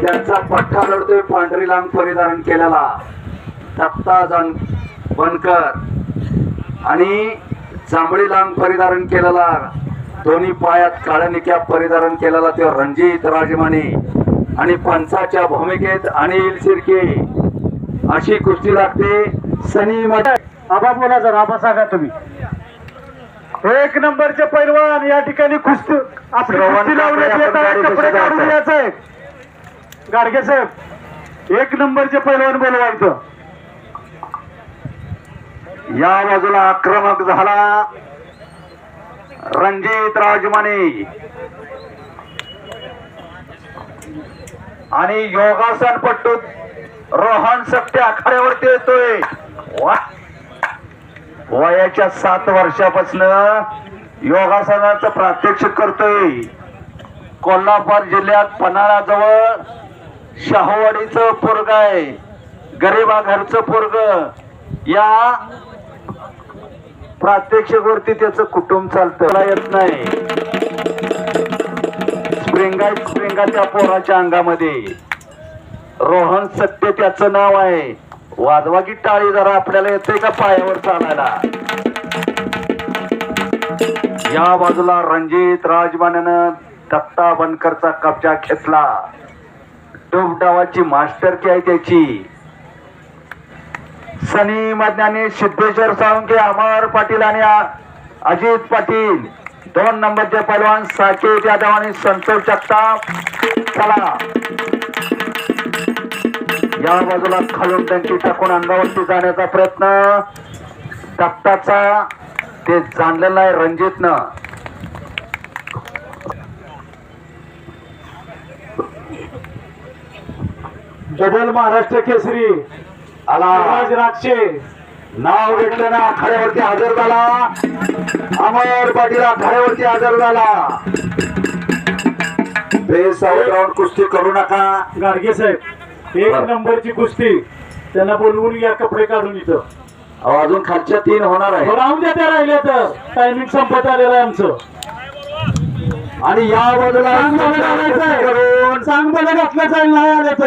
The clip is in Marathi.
त्यांचा पठ्ठा लढतोय पांढरी लांग परिधान केलेला. दत्ता जान बनकर आणि जांभळी लांग परिधान केलेला. दोन्ही पायात काळ्या निक्या परिधान केलेला तो रणजित राजमाने. आणि पंचाच्या भूमिकेत अनिल शिर्के. अशी कुस्ती लागते सनी मध्ये आबा बोला जरा आबा सांगा तुम्ही. एक नंबरचे पैलवान या ठिकाणी कुस्ती आपली लावण्यात येत आहे कपडे काढून यायचं आहे गाडगे साहेब एक नंबरचे पैलवान बोलवायचं या बाजूला आक्रमक झाला. रणजित राजमाने. आणि योगासन पट्टू रोहन सत्य आखाड्यावरती येतोय. वा. वयाच्या सात वर्षापासून योगासनाचं प्रात्यक्षिक करतोय. कोल्हापूर जिल्ह्यात पन्हाळाजवळ शाहूवाडीचं पोरग आहे. गरिबा घरचं पोरग. या प्रात्यक्षिक वरती त्याच कुटुंब चालतं. येत नाही. स्प्रिंगा स्प्रिंगा त्या पोराच्या अंगामध्ये. रोहन सत्य त्याचं नाव आहे. वाजवा की टाळी जरा आपल्याला येते का पायावर चालायला? या बाजूला रणजित राजमान्यानं दत्ता बनकरचा कब्जा घेतला. डोबडावाची मास्टरकी आहे त्याची. सनी मधनाने सिद्धेश्वर साळुंके अमर पाटील आणि अजित पाटील. दोन नंबरचे पैलवान साकेत यादव आणि संतोष जगताप. चला. या बाजूला खालून त्यांची टाकून अंगावरती जाण्याचा प्रयत्न. दत्ताचा ते जाणलेला आहे रणजितनं डबल महाराष्ट्र केसरी आला. शिवराज राक्षे. नाव घेतलं ना आखाड्यावरती हजर झाला. अमर पाटील आखाड्यावरती हजर झाला. बेस राऊंड कुस्ती करू नका. गाडगे साहेब एक बरं. नंबरची कुस्ती. त्यांना बोलवून या कपडे काढून इथं. अहो, अजून खालच्या तीन होणार आहे राहून द्या त्या राहिल्या तर. टायमिंग संपत आलेलं आहे आमचं. आणि या आहे. करून. चांगलं घातलं नाही आलं तर.